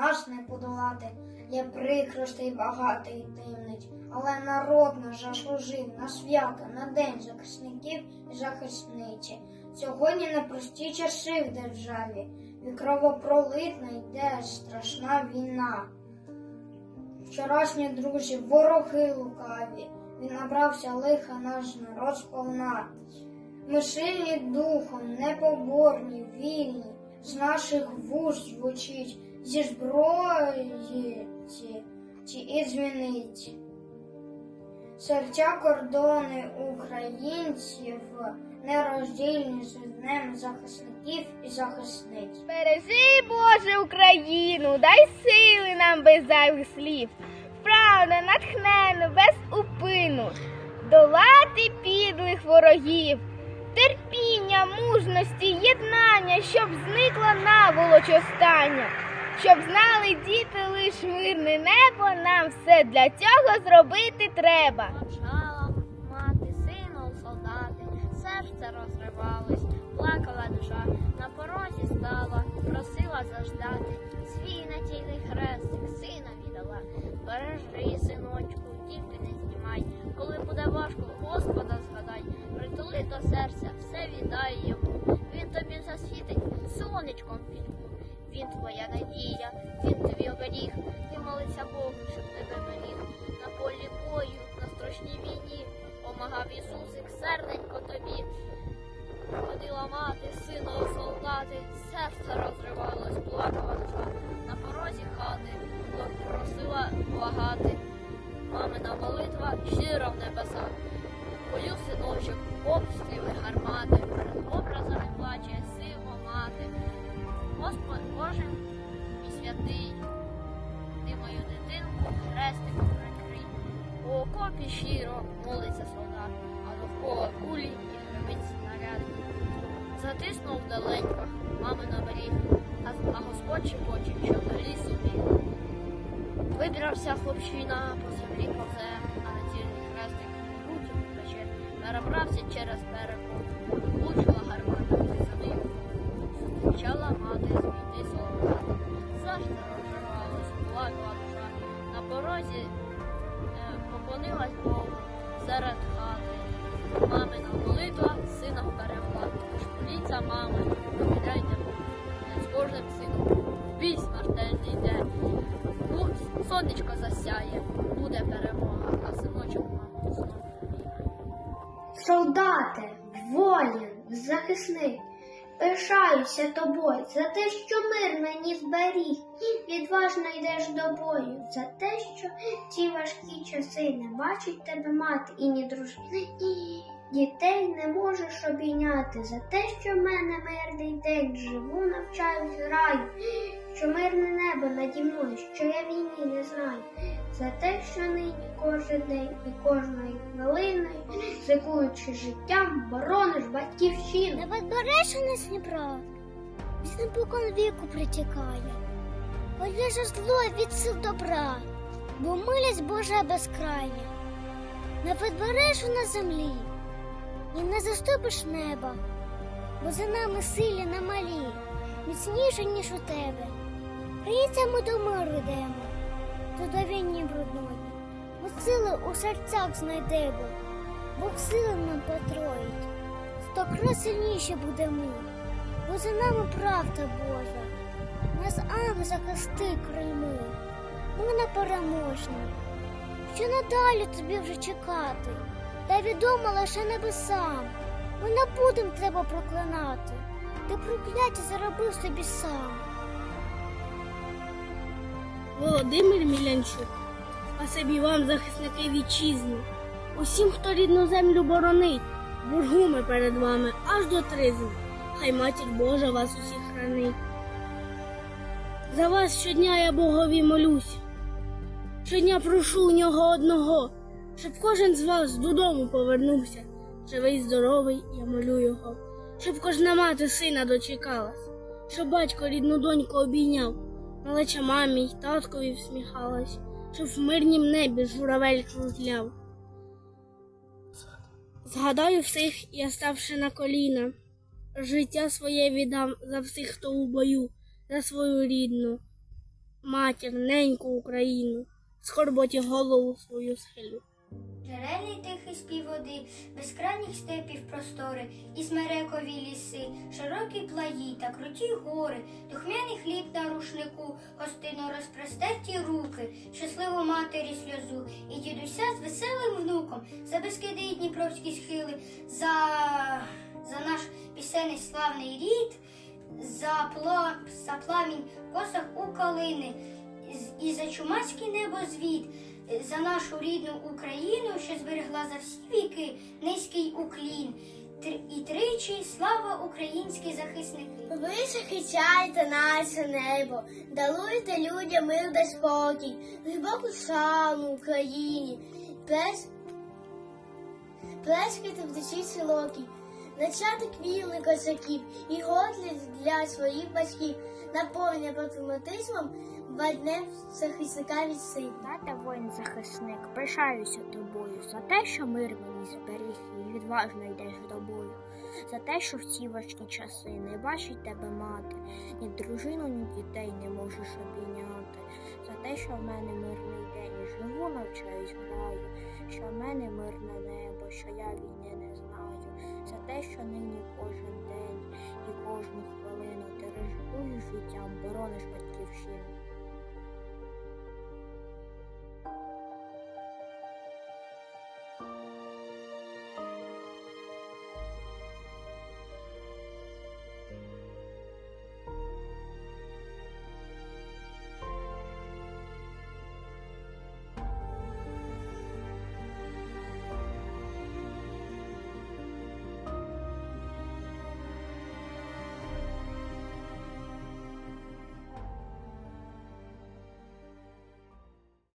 нас не подолати, є прикростей багатий дивнить, але народ наш заслужив на свято, на день захисників і захисниці. Сьогодні непрості часи в державі, і кровопролитна йде страшна війна. Вчорашні друзі, вороги лукаві, він набрався лиха наш народ сповна. Ми сильні духом, непоборні, вільні, з наших вуст звучить зі зброї ці і звіниці. Серця кордони українців нероздільні з днем захисників і захисниць. Бережи, Боже, Україну, дай сили нам без зайвих слів, вправно, натхненно, без упину, долати підлих ворогів, терпіння, мужності, єднання, щоб зникла наволоч остання, щоб знали діти лиш мирне небо, нам все для цього зробити треба. Мовчала мати сину солдати, серце розривалось, плакала душа, на порозі стала, просила заждати, свій надійний хрестик сина віддала. Бережи, синочку, тільки не знімай. Коли буде важко, Господа згадай, притули до серця, все віддай твоя надія, він тобі оберіг. Ти молися Богу, щиро молиться солдат, а довкола кулі і гримить снаряд. Затиснув даленько мамина беріг, а, а Господь шепоче, що далі собі. Вибрався хлопчина по землі повзе, а на націльний хрестик руки пече, перебрався через берегу, влучила гармата за ним. Зустрічала мати з війни солдата, завжди розривалась, душа. На порозі поклонилась Богу серед хати. Мамина молитва сина вперемогла. Тож політься, мами, Богу. З кожним сином бій смертельний йде. Сонечко засяє, буде перемога, а синочок маму знову. Солдати, воїн, захисник, пишаюся тобою. За те, що мир мені зберіг, відважно йдеш до бою, за те, що ці важкі часи не бачить тебе мати і ні дружини, ні дітей не можеш обійняти, за те, що в мене мирний день живу, навчаюсь граю, що мирне небо наді мною, що я війни не знаю, за те, що нині кожен день і кожної хвилини, ризикуючи життям, борониш батьківщину. Не відбереш у нас Дніпра, з непокон віку притікає. Поліже зло від сил добра, бо милість Божа безкрайня. Не відбереш у нас землі, і не заступиш неба, бо за нами силі на малі, міцніше, ніж у тебе. Прийдеться ми до миру йдемо, до брудної. Ми сили у серцях знайдемо, Бог сили нам потроїть сто крат сильніше будемо, бо за нами правда Божа. Нас ангел захисти крильми, ми непереможні. Що надалі тобі вже чекати, та відомо лише небесам. Ми не будемо тебе проклинати, ти прокляття заробив собі сам. Володимир Мілянчук, спасибі вам, захисники вітчизни, усім, хто рідну землю боронить, боргу ми перед вами аж до тризни, хай матір Божа вас усіх хранить. За вас щодня я Богові молюсь, щодня прошу у нього одного, щоб кожен з вас додому повернувся, живий, здоровий, я молю його, щоб кожна мати сина дочекалась, щоб батько рідну доньку обійняв. Малеча мамі й таткові всміхалась, що в мирнім небі журавель кружляв. Згадаю всіх, я ставши на коліна, життя своє віддам за всіх, хто у бою, за свою рідну. матір, неньку Україну, скорботі голову свою схилю. Джерельний тихий спів води, безкрайніх степів простори, і смерекові ліси, широкі плаї та круті гори, духмяний хліб на рушнику, гостинно розпростерті руки, щасливу матері сльозу, і дідуся з веселим внуком, за безкиди і дніпровські схили, за, за наш пісенний славний рід, за, пла, за пламінь косах у калини, і за чумацький небозвід, за нашу рідну Україну, що зберегла за всі віки низький уклін. І тричі слава українські захисники. Ви захищаєте наше небо, даруєте людям мир та спокій, глибоку шану Україні, плескайте в душі широкій, начати вільни козаків і гордість для своїх батьків, наповнення патріотизмом два захисника від сил. Тата воїн захисник, пишаюся тобою за те, що мир мені зберіг і відважно йдеш до бою, за те, що в ці важкі часи не бачить тебе мати, ні дружину, ні дітей не можеш обійняти, за те, що в мене мирний день, живу, навчаюсь, граю, що в мене мирне небо, що я війни не знаю, за те, що нині кожен день і кожну хвилину ти ризикуєш життям, борониш батьківщину.